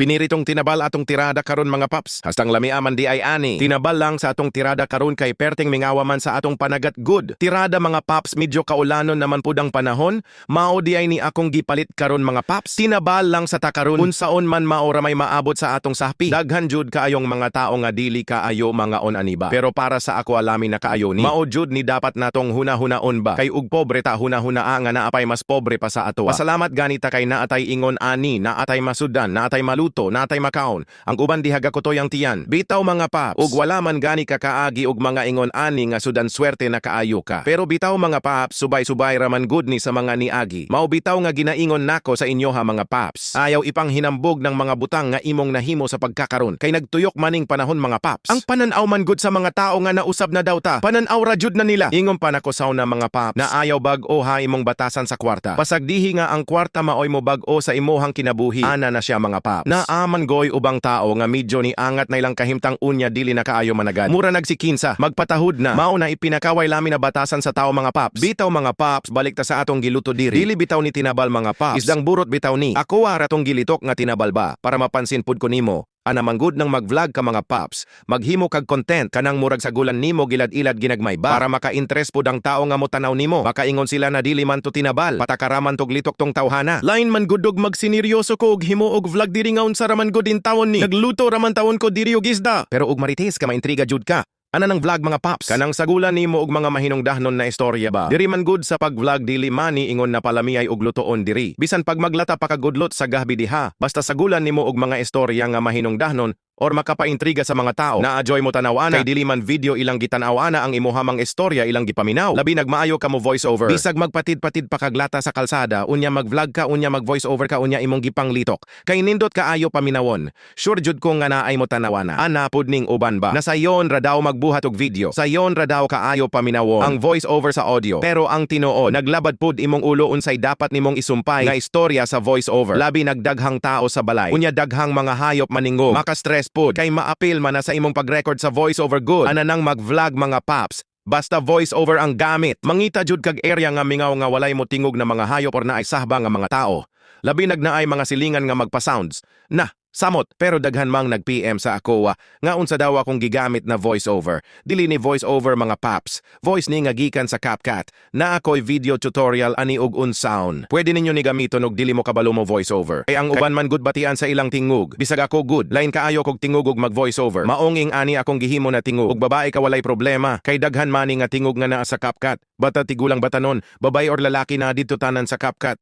Piniritong tinabal atong tirada karon mga paps. Hastang lamiaman di ay ani. Tinabal lang sa atong tirada karon kay perting mingawa man sa atong panagat good. Tirada mga paps medyo kaulanon naman pudang panahon. Mao di ay ni akong gipalit karon mga paps. Tinabal lang sa takaron unsaon man maora may maabot sa atong sapi. Daghan jud kaayong mga tao nga dili kaayo mga on aniba. Pero para sa ako alami na kaayo ni. Mao jud ni dapat natong huna-hunaon ba. Kay ug pobre ta huna-hunaa nga naapay mas pobre pa sa ato. Pasalamat ganita kay naatay ingon ani, naatay masudan, naatay maluto, naatay makaon. Ang uban dihaga ko toyang tiyan. Bitaw mga paps, ug wala man gani ka kaagi og mga ingon ani nga sudan swerte na kaayo ka. Pero bitaw mga paps, subay-subay raman good ni sa mga niagi. Mao bitaw nga ginaingon nako sa inyo ha mga paps. Ayaw ipang hinambog ng mga butang nga imong nahimo sa pagkakaron. Kay nagtuyok maning panahon mga paps. Ang pananaw man good sa mga tao nga nausab na daw ta. Pananaw ra jud na nila. Ingon pa nako saw na mga paps na ayaw bag-o ha imong batasan sa kwarta. Pasagdihi nga ang kwarta maoy mo bag-o sa imuhang kinabuhi. Ana na siya mga paps. Naaman goy ubang tao nga medyo ni angat na ilang kahimtang unya dili na kaayo managad. Mura nagsikinsa, magpatahud na. Mao na ipinakaway lami na batasan sa tao mga paps. Bitaw mga paps, balik ta sa atong giluto diri. Dili bitaw ni tinabal mga paps. Isdang burot bitaw ni. Ako ara tong gilitok nga tinabal ba para mapansin pud ko nimo. Ana manggod ng mag-vlog ka mga paps, maghimo kag content kanang murag sa gulan nimo gilad-ilad ginagmay ba para maka-interest pud ang tao nga motanaw nimo. Makaingon sila na dili man to tinabal, patakaraman tog litok tong tawhana. Lain man gudog magsineryoso ko og himo og vlog diri ngaon sa raman gud tawon ni. Nagluto raman tawon ko diri og isda. Pero og marites ka maintriga jud ka. Ana nang vlog mga paps. Kanang sagulan nimo og mga mahinungdahnon na istorya ba. Diri man good sa pag-vlog dili mani ingon na palamiyay og lutoon diri. Bisan pag maglata pa kagudlot sa gahbi diha. Basta sagulan nimo og mga istorya nga mahinungdahnon or makapaintriga sa mga tao. Na-enjoy mo tanawana kay dili man video ilang gitanawana ang imuhamang istorya ilang gipaminaw. Labi nagmaayo ka mo voice over. Bisag magpatid-patid pa kaglata sa kalsada, unya mag-vlog ka, unya mag-voice over ka, unya imong gipanglitok. Kay nindot ka ayo paminawon. Sure jud ko nga naay mo tanawana. Ana pud ning uban ba? Na sayon ra daw magbuhat og video. Sayon ra daw kaayo paminawon ang voice over sa audio. Pero ang tinuod, naglabad pud imong ulo unsay dapat nimong isumpay nga istorya sa voice over. Labi nagdaghang tao sa balay. Unya daghang mga hayop maningog. Maka-stress pud kay maapil man na sa imong pag-record sa voice over good. Ana nang mag-vlog mga paps. Basta voice over ang gamit. Mangita jud kag area nga mingaw nga walay mo tingog na mga hayop or naay sahba nga mga tao. Labi nagnaay mga silingan nga magpa-sounds. Na, samot pero daghan mang nag-PM sa ako nga unsa daw akong gigamit na voice over. Dili ni voice over mga paps. Voice ni nga gikan sa CapCut. Na ako'y video tutorial ani og unsound. Pwede ninyo ni gamiton og dili mo kabalo mo voice over. Kay ang uban man good batian sa ilang tingog. Bisag ako good. Lain kaayo kog tingog og mag voice over. Maonging ani akong gihimo na tingog. Og babae ka walay problema. Kay daghan mani nga tingog nga naa sa CapCut. Bata tigulang batanon, babae or lalaki na dito tanan sa CapCut.